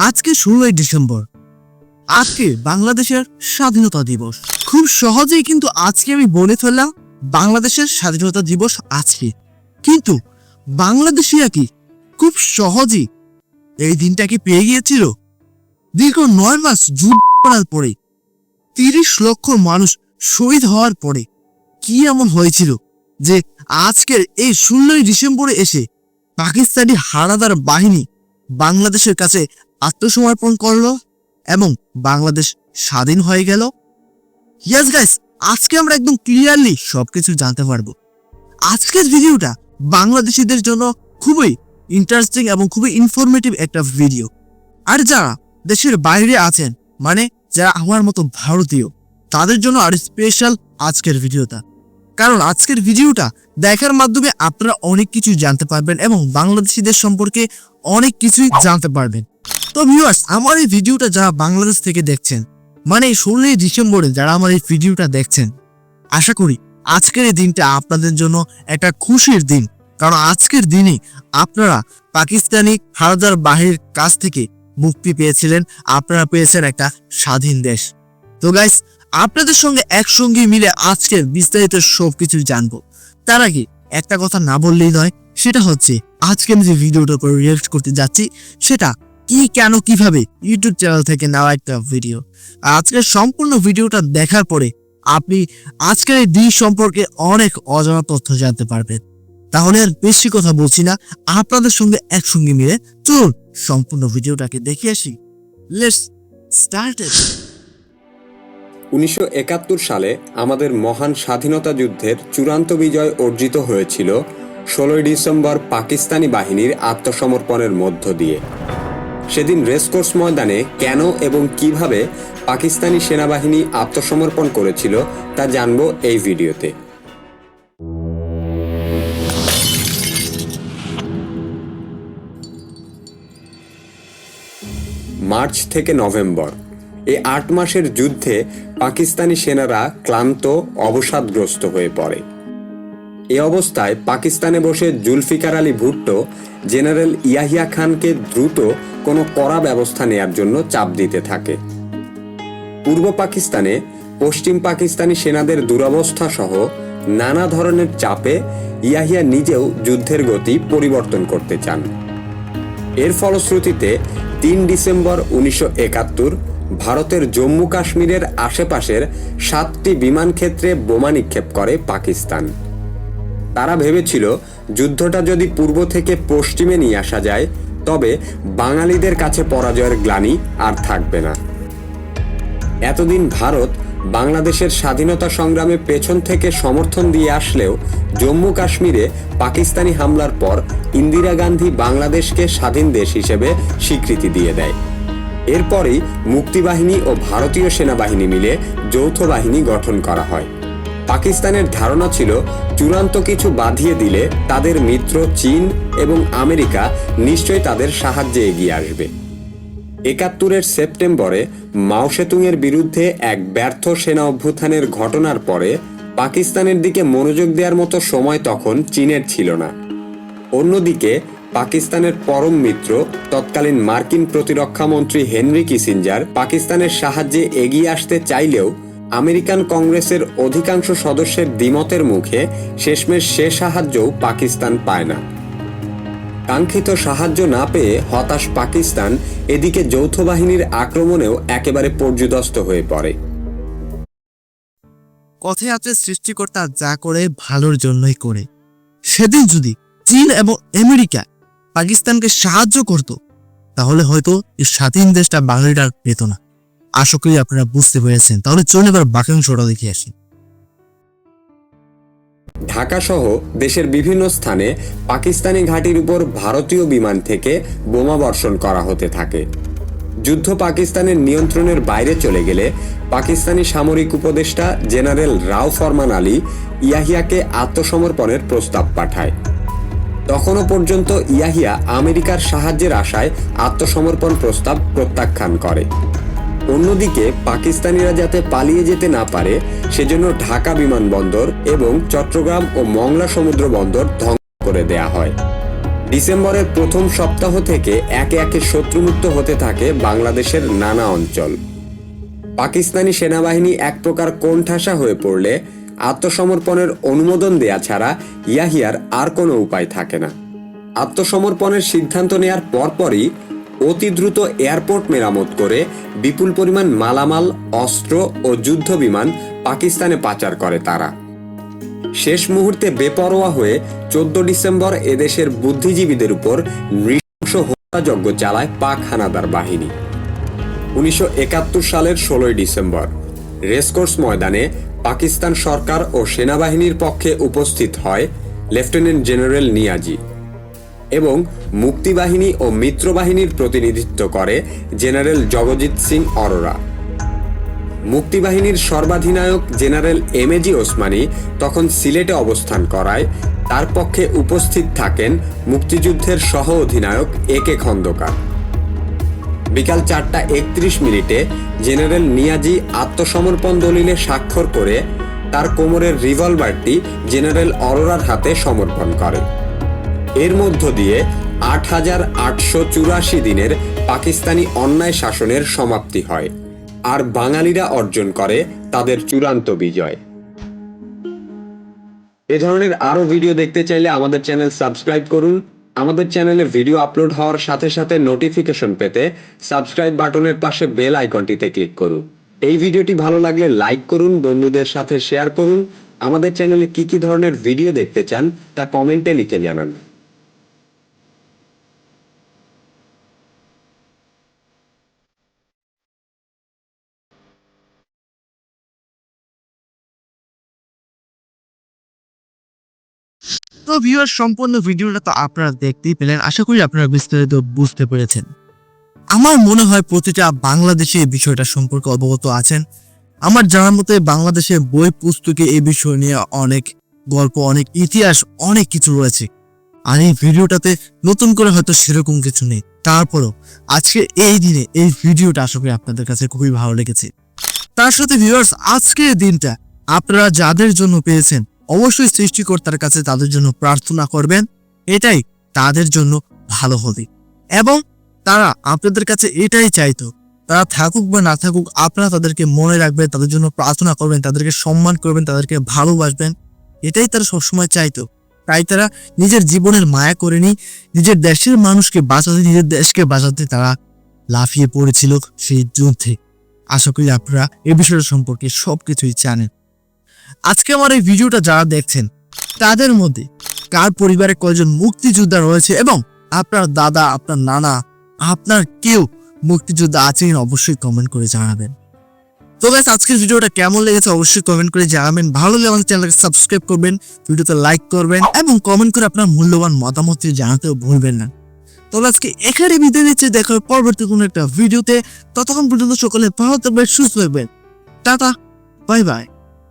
আজকে ষোলোই ডিসেম্বর। আজকে বাংলাদেশের স্বাধীনতা দিবস। খুব সহজেই কিন্তু আজকে আমি বলে ফেললাম বাংলাদেশের স্বাধীনতা দিবস আজকে। কিন্তু বাংলাদেশিরা কি খুব সহজেই এই দিনটাকে পেয়ে গিয়েছিল? দীর্ঘ নয় মাস যুদ্ধ করার পরে, তিরিশ লক্ষ মানুষ শহীদ হওয়ার পরে কি এমন হয়েছিল যে আজকের এই ষোলোই ডিসেম্বরে এসে পাকিস্তানি হারাদার বাহিনী বাংলাদেশের কাছে আত্মসমর্পণ করল এবং বাংলাদেশ স্বাধীন হয়ে গেল। ইয়াস গাইস আজকে আমরা একদম ক্লিয়ারলি সবকিছু জানতে পারব। আজকের ভিডিওটা বাংলাদেশিদের জন্য খুবই ইন্টারেস্টিং এবং খুবই ইনফরমেটিভ একটা ভিডিও আর যারা দেশের বাইরে আছেন মানে যারা আমার মতো ভারতীয়, তাদের জন্য আর স্পেশাল আজকের ভিডিওটা কারণ আজকের ভিডিওটা দেখার মাধ্যমে আপনারা অনেক কিছু জানতে পারবেন এবং বাংলাদেশিদের সম্পর্কে অনেক কিছুই জানতে পারবেন। তো ভিউয়ার্স আমার এই ভিডিওটা যারা বাংলাদেশ থেকে দেখছেন মানে ষোলোই ডিসেম্বরে যারা আমার এই ভিডিওটা দেখছেন, আশা করি আজকের এই দিনটা আপনাদের জন্য একটা খুশির দিন। কারণ আজকের দিনে আপনারা পাকিস্তানি হানাদার বাহির কাছ থেকে মুক্তি পেয়েছিলেন, আপনারা পেয়েছেন একটা স্বাধীন দেশ। তো গাইস আপনাদের সঙ্গে একসঙ্গে মিলে আজকের বিস্তারিত সবকিছু জানব। তার আগে একটা কথা না বললেই নয়, সেটা হচ্ছে, আজকে আমি যে ভিডিওটার উপর রিয়েক্ট করতে যাচ্ছি, সেটা কি, কেন, কীভাবে? ইউটিউব চ্যানেল থেকে নেওয়া একটা ভিডিও আজকের সম্পূর্ণ ভিডিওটা দেখার পরে আপনি আজকের এই দিন সম্পর্কে অনেক অজানা তথ্য জানতে পারবেন। তাহলে আর বেশি কথা বলছি না, আপনাদের সঙ্গে একসঙ্গে মিলে চলুন সম্পূর্ণ ভিডিওটাকে দেখে আসি। লেটস স্টার্ট উনিশশো সালে আমাদের মহান স্বাধীনতা যুদ্ধের চূড়ান্ত বিজয় অর্জিত হয়েছিল ষোলোই ডিসেম্বর পাকিস্তানি বাহিনীর আত্মসমর্পণের মধ্য দিয়ে। সেদিন রেসকোর্স ময়দানে কেন এবং কীভাবে পাকিস্তানি সেনাবাহিনী আত্মসমর্পণ করেছিল তা জানব এই ভিডিওতে। মার্চ থেকে নভেম্বর এই আট মাসের যুদ্ধে পাকিস্তানি সেনারা ক্লান্ত, অবসাদগ্রস্ত হয়ে পড়ে। এ অবস্থায় পাকিস্তানে বসে জুলফিকার আলী ভুট্টো, জেনারেল ইয়াহিয়া খানকে দ্রুত কোনো কড়া ব্যবস্থা নেয়ার জন্য চাপ দিতে থাকে। পূর্ব পাকিস্তানে পশ্চিম পাকিস্তানি সেনাদের দুরবস্থা সহ নানা ধরনের চাপে ইয়াহিয়া নিজেও যুদ্ধের গতি পরিবর্তন করতে চান। এর ফলশ্রুতিতে তিন ডিসেম্বর উনিশশো একাত্তর ভারতের জম্মু কাশ্মীরের আশেপাশের সাতটি বিমান ক্ষেত্রে বোমা নিক্ষেপ করে পাকিস্তান। তারা ভেবেছিল যুদ্ধটা যদি পূর্ব থেকে পশ্চিমে নিয়ে আসা যায়, তবে বাঙালিদের কাছে পরাজয়ের গ্লানি আর থাকবে না। এতদিন ভারত বাংলাদেশের স্বাধীনতা সংগ্রামে পেছন থেকে সমর্থন দিয়ে আসলেও জম্মু কাশ্মীরে পাকিস্তানি হামলার পর ইন্দিরা গান্ধী বাংলাদেশকে স্বাধীন দেশ হিসেবে স্বীকৃতি দিয়ে দেয়। এরপরই মুক্তিবাহিনী ও ভারতীয় সেনাবাহিনী মিলে যৌথ বাহিনী গঠন করা হয়। পাকিস্তানের ধারণা ছিল চূড়ান্ত কিছু বাঁধিয়ে দিলে তাদের মিত্র চীন এবং আমেরিকা নিশ্চয়ই তাদের সাহায্যে এগিয়ে আসবে। একাত্তরের সেপ্টেম্বরে মাও সেতুংয়ের বিরুদ্ধে এক ব্যর্থ সেনা অভ্যুত্থানের ঘটনার পরে পাকিস্তানের দিকে মনোযোগ দেওয়ার মতো সময় তখন চীনের ছিল না। অন্যদিকে পাকিস্তানের পরম মিত্র, তৎকালীন মার্কিন প্রতিরক্ষা মন্ত্রী হেনরি কিসিঞ্জার পাকিস্তানের সাহায্যে এগিয়ে আসতে চাইলেও আমেরিকান কংগ্রেসের অধিকাংশ সদস্যের দ্বিমতের মুখে শেষমেশ সে সাহায্যও পাকিস্তান পায় না। কাঙ্ক্ষিত সাহায্য না পেয়ে হতাশ পাকিস্তান এদিকে যৌথ বাহিনীর আক্রমণেও একেবারে পর্যুদস্ত হয়ে পড়ে। কথায় আছে সৃষ্টিকর্তা যা করে ভালোর জন্যই করে। সেদিন যদি চীন এবং আমেরিকা পাকিস্তানকে সাহায্য করত, তাহলে হয়তো এই স্বাধীন দেশটা বাঙালিরা আর পেত না। আশা করি আপনারা বুঝতে পেরেছেন। তাহলে চলুন এবার বাকি অংশটা দেখে আসি। ঢাকা সহ দেশের বিভিন্ন স্থানে পাকিস্তানি ঘাঁটির উপর ভারতীয় বিমান থেকে বোমা বর্ষণ করা হতে থাকে। যুদ্ধ পাকিস্তানের নিয়ন্ত্রণের বাইরে চলে গেলে পাকিস্তানি সামরিক উপদেষ্টা জেনারেল রাও ফরমান আলী ইয়াহিয়াকে আত্মসমর্পণের প্রস্তাব পাঠায়। তখনও পর্যন্ত ইয়াহিয়া আমেরিকার সাহায্যের আশায় আত্মসমর্পণ প্রস্তাব প্রত্যাখ্যান করে। অন্যদিকে পাকিস্তানিরা যাতে পালিয়ে যেতে না পারে, সেজন্য ঢাকা বিমানবন্দর এবং চট্টগ্রাম ও মংলা সমুদ্র বন্দর ধ্বংস করে দেয়া হয়। ডিসেম্বরের প্রথম সপ্তাহ থেকে একে একে শত্রুমুক্ত হতে থাকে বাংলাদেশের নানা অঞ্চল। পাকিস্তানি সেনাবাহিনী এক প্রকার কোণঠাসা হয়ে পড়লে আত্মসমর্পণের অনুমোদন দেয়া ছাড়া ইয়াহিয়ার আর কোনো উপায় থাকে না। আত্মসমর্পণের সিদ্ধান্ত নেয়ার পরপরই অতি দ্রুত এয়ারপোর্ট মেরামত করে বিপুল পরিমাণ মালামাল, অস্ত্র ও যুদ্ধ বিমান পাকিস্তানে পাচার করে তারা। শেষ মুহূর্তে বেপরোয়া হয়ে চোদ্দ ডিসেম্বর এদেশের বুদ্ধিজীবীদের উপর নৃশংস হত্যাযজ্ঞ চালায় পাক হানাদার বাহিনী। উনিশশো একাত্তর সালের ষোলোই ডিসেম্বর, রেসকোর্স ময়দানে পাকিস্তান সরকার ও সেনাবাহিনীর পক্ষে উপস্থিত হয় লেফটেন্যান্ট জেনারেল নিয়াজি। এবং মুক্তিবাহিনী ও মিত্রবাহিনীর প্রতিনিধিত্ব করে জেনারেল জগজিৎ সিং অরোরা। মুক্তিবাহিনীর সর্বাধিনায়ক জেনারেল এমএজি ওসমানী তখন সিলেটে অবস্থান করায়, তার পক্ষে উপস্থিত থাকেন মুক্তিযুদ্ধের সহ অধিনায়ক এ কে খন্দকার। বিকাল চারটা একত্রিশ মিনিটে জেনারেল নিয়াজি আত্মসমর্পণ দলিলে স্বাক্ষর করে তার কোমরের রিভলভারটি জেনারেল অরোরার হাতে সমর্পণ করে। এর মধ্য দিয়ে আট হাজার আটশো চুরাশি দিনের পাকিস্তানি অন্যায় শাসনের সমাপ্তি হয়। আর বাঙালিরা অর্জন করে তাদের চূড়ান্ত বিজয়। এ ধরনের আরও ভিডিও দেখতে চাইলে আমাদের চ্যানেল সাবস্ক্রাইব করুন। আমাদের চ্যানেলে ভিডিও আপলোড হওয়ার সাথে সাথে নোটিফিকেশন পেতে সাবস্ক্রাইব বাটনের পাশে বেল আইকনটিতে ক্লিক করুন। এই ভিডিওটি ভালো লাগলে লাইক করুন, বন্ধুদের সাথে শেয়ার করুন। আমাদের চ্যানেলে কি কি ধরনের ভিডিও দেখতে চান তা কমেন্টে লিখে জানান। তো ভিউয়ার সম্পূর্ণ ভিডিওটা তো আপনারা দেখতেই পেলেন। আশা করি আপনারা বিস্তারিত বুঝতে পেরেছেন। আমার মনে হয় প্রতিটা বাংলাদেশে এই বিষয়টা সম্পর্কে অবগত আছেন। আমার জানার মতে বাংলাদেশের বই পুস্তকে এই বিষয় নিয়ে অনেক গল্প, অনেক ইতিহাস, অনেক কিছু রয়েছে। আর এই ভিডিওটাতে নতুন করে হয়তো সেরকম কিছু নেই। তারপরও আজকে এই দিনে এই ভিডিওটা আশা করি আপনাদের কাছে খুবই ভালো লেগেছে। তার সাথে ভিউয়ার্স আজকের দিনটা আপনারা যাদের জন্য পেয়েছেন অবশ্যই সৃষ্টিকর্তার কাছে তাদের জন্য প্রার্থনা করবেন। এটাই তাদের জন্য ভালো হবে। এবং তারা আপনাদের কাছে এটাই চাইতো, তারা থাকুক বা না থাকুক, আপনারা তাদেরকে মনে রাখবেন, তাদের জন্য প্রার্থনা করবেন, তাদেরকে সম্মান করবেন, তাদেরকে ভালোবাসবেন। এটাই তারা সবসময় চাইতো। তাই তারা নিজের জীবনের মায়া করেনি নিজের দেশের মানুষকে বাঁচাতে, নিজের দেশকে বাঁচাতে তারা লাফিয়ে পড়েছিল সেই যুদ্ধে। আশা করি আপনারা এ বিষয়টা সম্পর্কে সব কিছুই জানেন। আজকে আমার এই ভিডিওটা যারা দেখছেন, তাদের মধ্যে কার পরিবারে কয়জন মুক্তিযোদ্ধা রয়েছে এবং আপনার দাদা, আপনার নানা, আপনার কেউ মুক্তিযোদ্ধা আছেন অবশ্যই কমেন্ট করে জানাবেন। তো গাইস আজকের ভিডিওটা কেমন লেগেছে অবশ্যই কমেন্ট করে জানাবেন। ভালো লাগলে আমাদের চ্যানেলকে সাবস্ক্রাইব করবেন, ভিডিওতে লাইক করবেন এবং কমেন্ট করে আপনার মূল্যবান মতামত জানাতেও ভুলবেন না। তবে আজকে এখানে বিদায় নিচ্ছে। দেখা হবে পরবর্তী কোনো একটা ভিডিওতে। ততক্ষণ পর্যন্ত সকলে ভালো থাকবেন, সুস্থ থাকবেন। Tata bye bye